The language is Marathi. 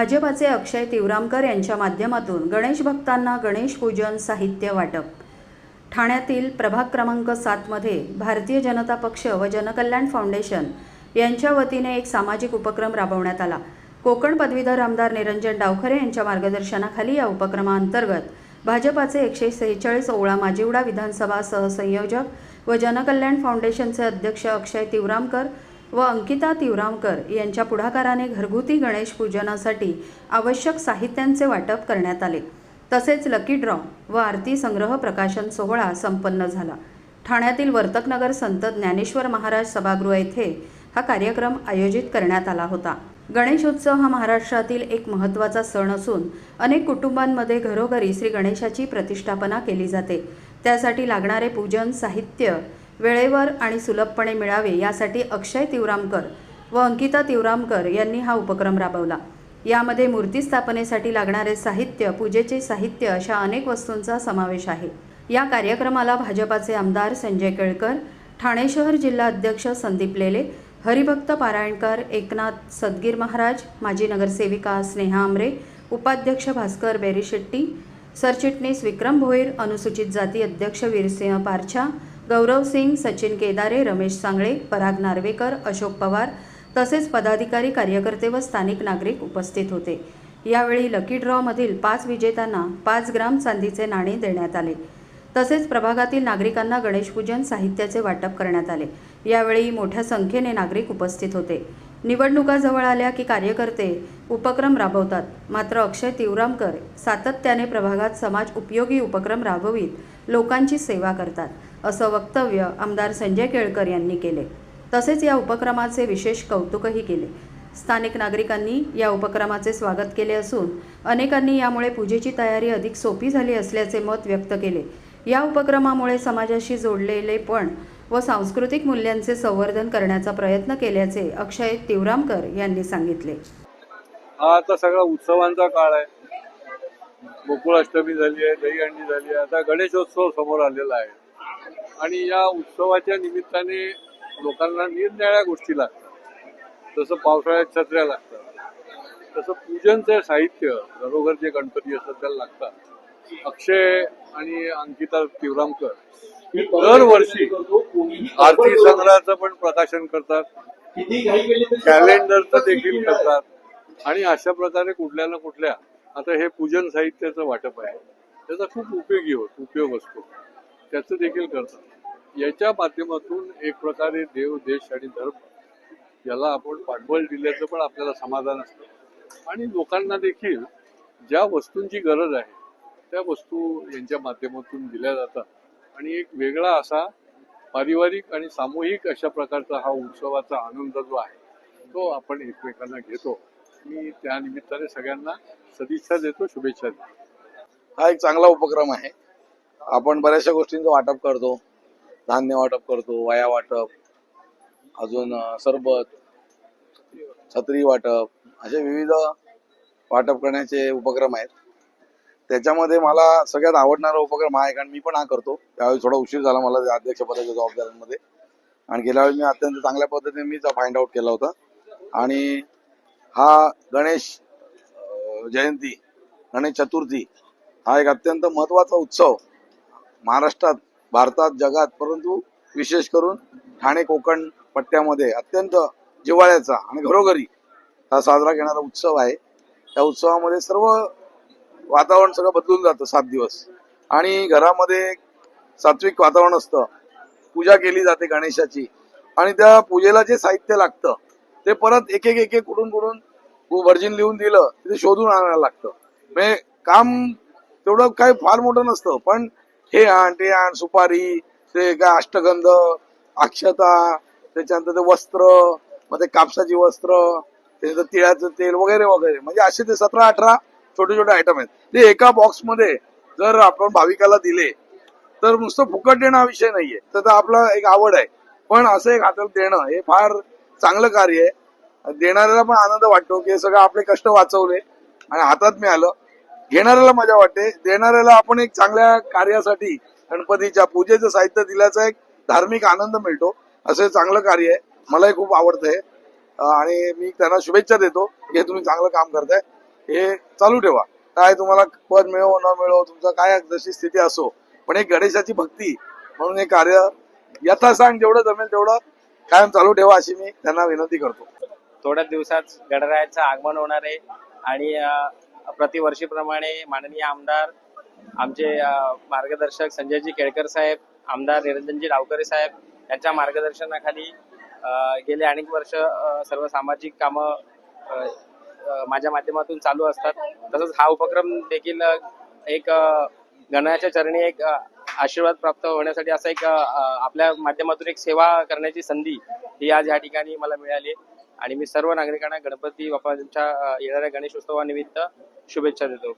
भाजपाचे अक्षय तिवरामकर यांच्या माध्यमातून गणेश भक्तांना गणेश पूजन साहित्य वाटप. ठाण्यातील प्रभाग क्रमांक सातमध्ये भारतीय जनता पक्ष व जनकल्याण फाउंडेशन यांच्या वतीने एक सामाजिक उपक्रम राबवण्यात आला. कोकण पदवीधर आमदार निरंजन डावखरे यांच्या मार्गदर्शनाखाली या उपक्रमाअंतर्गत भाजपाचे एकशे सेहेचाळीस ओळा माजिवडा विधानसभा सहसंयोजक व जनकल्याण फाउंडेशनचे अध्यक्ष अक्षय तिवरामकर व अंकिता तिवरामकर यांच्या पुढाकाराने घरगुती गणेश पूजनासाठी आवश्यक साहित्यांचे वाटप करण्यात आले. तसेच लकी ड्रॉ व आरती संग्रह प्रकाशन सोहळा संपन्न झाला. ठाण्यातील वर्तकनगर संत ज्ञानेश्वर महाराज सभागृह येथे हा कार्यक्रम आयोजित करण्यात आला होता. गणेशोत्सव हा महाराष्ट्रातील एक महत्त्वाचा सण असून अनेक कुटुंबांमध्ये घरोघरी श्री गणेशाची प्रतिष्ठापना केली जाते. त्यासाठी लागणारे पूजन साहित्य वेळेवर आणि सुलभपणे मिळावे यासाठी अक्षय तिवरामकर व अंकिता तिवरामकर यांनी हा उपक्रम राबवला. यामध्ये मूर्ती स्थापनेसाठी लागणारे साहित्य पूजेचे साहित्य अशा अनेक वस्तूंचा समावेश आहे. या कार्यक्रमाला भाजपाचे आमदार संजय केळकर ठाणे शहर जिल्हा अध्यक्ष संदीप लेले हरिभक्त पारायणकर एकनाथ सदगीर महाराज माजी नगरसेविका स्नेहा आमरे उपाध्यक्ष भास्कर बेरीशेट्टी सरचिटणीस विक्रम भोईर अनुसूचित जाती अध्यक्ष वीरसिंह पारछा गौरव सिंग सचिन केदारे रमेश सांगळे पराग नार्वेकर अशोक पवार तसेच पदाधिकारी कार्यकर्ते व स्थानिक नागरिक उपस्थित होते. यावेळी लकी ड्रॉमधील पाच विजेत्यांना पाच ग्राम चांदीचे नाणे देण्यात आले. तसेच प्रभागातील नागरिकांना गणेशपूजन साहित्याचे वाटप करण्यात आले. यावेळी मोठ्या संख्येने नागरिक उपस्थित होते. निवडणुका जवळ आल्या की कार्यकर्ते उपक्रम राबवतात. मात्र अक्षय तिवरामकर सातत्याने प्रभागात समाज उपयोगी उपक्रम राबवित लोकांची सेवा करतात. असं वक्तव्य आमदार संजय केळकर यांनी केले. तसेच या उपक्रमाचे विशेष कौतुकही केले. स्थानिक नागरिकांनी या उपक्रमाचे स्वागत केले असून अनेकांनी यामुळे पूजेची तयारी अधिक सोपी झाली असल्याचे मत व्यक्त केले. या उपक्रमामुळे समाजाशी जोडलेले पण व सांस्कृतिक मूल्यांचे संवर्धन करण्याचा प्रयत्न केल्याचे अक्षय तिवरामकर यांनी सांगितले. हा आता सगळा उत्सवांचा काळ आहे. गोकुळाष्टमी झाली आहे दहीहंडी झाली आहे. आता गणेशोत्सव समोर आलेला आहे. आणि या उत्सवाच्या निमित्ताने लोकांना निरनिराळ्या गोष्टी लागतात जसं पावसाळ्यात छत्र्या लागतात तसं पूजनचं साहित्य घरोघर जे गणपती असतात त्याला लागतात. अक्षय आणि अंकिता तिवरामकर दरवर्षी आरती संग्रहाचं पण प्रकाशन करतात. कॅलेंडरचं देखील करतात. आणि अशा प्रकारे कुठल्या ना कुठल्या आता हे पूजन साहित्याचं वाटप आहे. त्याचा खूप उपयोगी होत उपयोग असतो. त्याचं देखील करतात. याच्या माध्यमातून एक प्रकारे देव देश आणि धर्म याला आपण पाठबळ दिल्याचं पण आपल्याला समाधान असतं. आणि लोकांना देखील ज्या वस्तूंची गरज आहे त्या वस्तू यांच्या माध्यमातून दिल्या जातात. आणि एक वेगळा असा पारिवारिक आणि सामूहिक अशा प्रकारचा हा उत्सवाचा आनंद जो आहे तो आपण एकमेकांना घेतो. मी त्या निमित्ताने सगळ्यांना सदिच्छा देतो शुभेच्छा देतो. हा एक चांगला उपक्रम आहे. आपण बऱ्याचशा गोष्टींचं वाटप करतो. धान्य वाटप करतो वया वाटप अजून सरबत छत्री वाटप असे विविध वाटप करण्याचे उपक्रम आहेत. त्याच्यामध्ये मला सगळ्यात आवडणारा उपक्रम हा आहे कारण मी पण हा करतो. त्यावेळी थोडा उशीर झाला मला अध्यक्षपदाच्या जबाबदाऱ्यांमध्ये. आणि गेल्या वेळी मी अत्यंत चांगल्या पद्धतीने मीच फाइंड आउट केला होता. आणि हा गणेश जयंती गणेश चतुर्थी हा एक अत्यंत महत्त्वाचा उत्सव महाराष्ट्रात भारतात जगात परंतु विशेष करून ठाणे कोकण पट्ट्यामध्ये अत्यंत जिव्हाळ्याचा आणि घरोघरी हा साजरा घेणारा उत्सव आहे. त्या उत्सवामध्ये सर्व वातावरण सगळं बदलून जातं सात दिवस. आणि घरामध्ये सात्विक वातावरण असतं. पूजा केली जाते गणेशाची. आणि त्या पूजेला जे साहित्य लागतं ते परत एक एक एक एक कुठून कुठून वर्जिन लिहून दिलं ते शोधून आणायला लागतं. म्हणजे काम तेवढं काही फार मोठं नसतं पण हे आण ते आण सुपारी ते काय अष्टगंध अक्षता त्याच्यानंतर ते वस्त्र मग ते कापसाची वस्त्र त्याच्यानंतर तिळाचं तेल वगैरे वगैरे. म्हणजे असे ते सतरा अठरा छोटे छोटे आयटम आहेत. ते एका बॉक्समध्ये जर आपण भाविकाला दिले तर नुसतं फुकट देणं हा विषय नाहीये. तर आपला एक आवड आहे. पण असं एक हातात देणं हे फार चांगलं कार्य आहे. देणाऱ्याला पण आनंद वाटतो की हे सगळं आपले कष्ट वाचवले आणि हातात मिळालं. घेणाऱ्याला मजा वाटते. देणाऱ्याला आपण एक चांगल्या कार्यासाठी गणपतीच्या पूजेचं साहित्य दिल्याचा एक धार्मिक आनंद मिळतो. असं चांगलं कार्य आहे. मलाही खूप आवडतंय. आणि मी त्यांना शुभेच्छा देतो हे तुम्ही चांगलं काम करताय. हे चालू ठेवा. काय तुम्हाला पद मिळो न मिळो तुमचा काय जशी स्थिती असो. पण एक गणेशाची भक्ती म्हणून हे कार्य यथासांग जेवढं जमेल तेवढं कायम चालू ठेवा अशी मी त्यांना विनंती करतो. थोड्याच दिवसात गणरायाचं आगमन होणार आहे. आणि प्रतिवर्षीप्रमाणे माननीय आमदार आमचे मार्गदर्शक संजयजी केळकर साहेब आमदार निरंजनजी डावकरे साहेब यांच्या मार्गदर्शनाखाली गेले अनेक वर्ष सर्व सामाजिक कामं माझ्या माध्यमातून चालू असतात. तसंच हा उपक्रम देखील एक अ, गणाच्या चरणी एक आशीर्वाद प्राप्त होण्यासाठी असं एक आपल्या माध्यमातून एक सेवा करण्याची संधी ही आज या ठिकाणी मला मिळाली आणि मी सर्व नागरिकांना गणपती बाप्पांच्या येणाऱ्या गणेश उत्सवानिमित्त शुभेच्छा देतो.